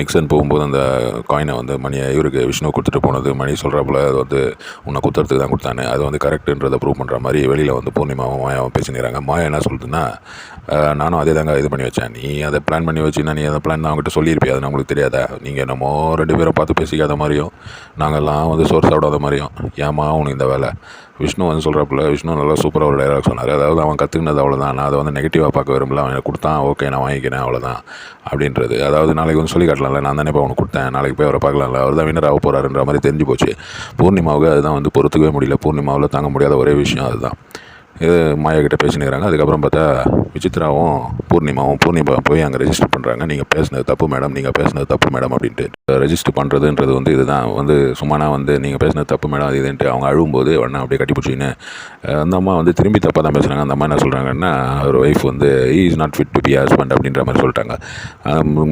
Nixon போகும்போது அந்த காயினை வந்து மணியை இவருக்கு விஷ்ணு கொடுத்துட்டு போனது மணி சொல்கிறாப்புல அது வந்து உன்னை குத்துறதுக்கு தான் கொடுத்தானே. அது வந்து கரெக்டுன்றதை ப்ரூவ் பண்ணுற மாதிரி வெளியில் வந்து பூர்ணிமாவும் மாயாவும் பேசிக்கிறாங்க மாயா என்ன சொல்லுதுன்னா நானும் அதே தாங்க இது பண்ணி வச்சேன். நீ அதை பிளான் பண்ணி வச்சுன்னா நீ அதை பிளான் தான் அவங்ககிட்ட சொல்லியிருப்பியா? அது உங்களுக்கு தெரியாதா? நீங்கள் என்னமோ ரெண்டு பேரும் பார்த்து பேசிக்காத மாதிரியும் நாங்கள்லாம் வந்து சோறு சாப்பிடாத மாதிரியும் ஏமா உனக்கு இந்த வேலை? விஷ்ணு வந்து சொல்கிறப்பல விஷ்ணு நல்லா சூப்பராக ஒரு டைலாக் சொன்னார். அதாவது அவன் கற்றுக்கினது அவ்வளோதான் நான் அதை வந்து நெகட்டிவாக பார்க்க விரும்பல. அவன் எனக்கு கொடுத்தான். ஓகே நான் வாங்கிக்கிறேன் அவ்வளோதான் அப்படின்றது. அதாவது நாளைக்கு வந்து சொல்லி காட்டலாம்ல. நான் தானே இப்போ அவனுக்கு கொடுத்தேன். நாளைக்கு போய் அவரை பார்க்கலாம்ல. அவர் தான் வின்னர் ஆக போகிறாருன்ற மாதிரி தெரிஞ்சு போச்சு. பூர்ணிமாவுக்கு அதுதான் வந்து பொறுத்துக்கவே முடியல. பூர்ணிமாவில் தாங்க முடியாத ஒரே விஷயம் அதுதான். இது மாயா பேசினுக்கிறாங்க அதுக்கப்புறம் பார்த்தா விசித்ராவும் பூர்ணிமாவும் பூர்ணிமா போய் அங்கே ரெஜிஸ்டர் பண்ணுறாங்க நீங்கள் பேசுனது தப்பு மேடம் நீங்கள் பேசுனது தப்பு மேடம் அப்படின்ட்டு. ரெஜிஸ்டர் பண்ணுறதுன்றது வந்து இதுதான். வந்து சும்மானா வந்து நீங்கள் பேசுனது தப்பு மேடம் அது இதுன்ட்டு அவங்க அழுகும்போது உடனே அப்படியே கட்டிப்பிடிச்சின்னு அந்த அம்மா வந்து திரும்பி தப்பாக தான் பேசுகிறாங்க அந்த அம்மா என்ன சொல்கிறாங்கன்னா அவர் ஒய்ஃப் வந்து he is not fit to be husband அப்படின்ற மாதிரி சொல்லிட்டாங்க.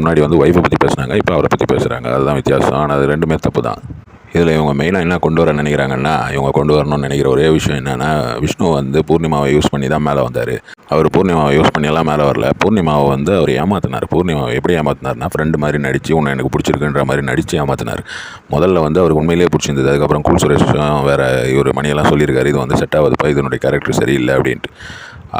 முன்னாடி வந்து ஒய்ஃபை பற்றி பேசுனாங்க இப்போ அவரை பற்றி பேசுகிறாங்க அதுதான் வித்தியாசம். ஆனால் அது ரெண்டுமே தப்பு தான் இதில் இவங்க மெயினாக என்ன கொண்டு வர நினைக்கிறாங்கன்னா இவங்க கொண்டு வரணும்னு நினைக்கிற ஒரே விஷயம் என்னென்னா விஷ்ணு வந்து பூர்ணிமாவை யூஸ் பண்ணி தான் மேலே வந்தார். அவர் பூர்ணிமாவை யூஸ் பண்ணியெல்லாம் மேலே வரல. பூர்ணிமாவை வந்து அவர் ஏமாத்தினார். பூர்ணிமாவை எப்படி ஏமாத்தினார்னா ஃப்ரெண்டு மாதிரி நடித்து உன்னை எனக்கு பிடிச்சிருக்குன்ற மாதிரி நடித்து ஏமாத்தினார். முதல்ல வந்து அவருக்கு உண்மையிலேயே பிடிச்சிருந்தது. அதுக்கப்புறம் கூல் சுரேஷும் வேறு இவர் மணியெல்லாம் சொல்லியிருக்காரு. இது வந்து செட் ஆகுதுப்பா இதனுடைய கேரக்டர் சரியில்லை அப்படின்ட்டு.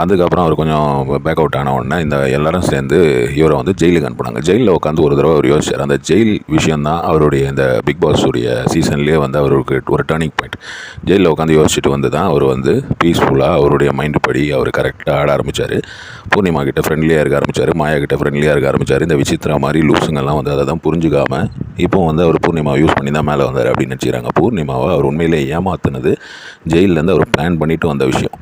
அதுக்கப்புறம் அவர் கொஞ்சம் பேக் அவுட் ஆன உடனே இந்த எல்லாரும் சேர்ந்து இவரை வந்து ஜெயிலுக்கு அனுப்புனாங்க. ஜெயிலில் உட்காந்து ஒரு தடவை அவர் யோசிச்சார். அந்த ஜெயில் விஷயந்தான் அவருடைய இந்த பிக் பாஸ் உடைய சீசன்லேயே வந்து அவருக்கு ஒரு டேர்னிங் பாயிண்ட் ஜெயிலில் உட்காந்து யோசிச்சுட்டு வந்து தான் அவர் வந்து பீஸ்ஃபுல்லாக அவருடைய மைண்டு படி அவர் கரெக்டாக ஆட ஆரம்பித்தார் பூர்ணிமா கிட்ட ஃப்ரெண்ட்லியாக இருக்க ஆரம்பித்தார் மாயா கிட்ட ஃப்ரெண்ட்லியாக இருக்க ஆரம்பித்தார் இந்த விசித்ரா மாதிரி லூசுங்கெல்லாம் வந்து அதை தான் புரிஞ்சுக்காமல் இப்போ வந்து அவர் பூர்ணிமாவை யூஸ் பண்ணி தான் மேலே வந்தார் அப்படின்னு நினச்சிக்கிறாங்க. பூர்ணிமாவை அவர் உண்மையிலே ஏமாத்துனது ஜெயிலேருந்து அவர் பிளான் பண்ணிட்டு வந்த விஷயம்.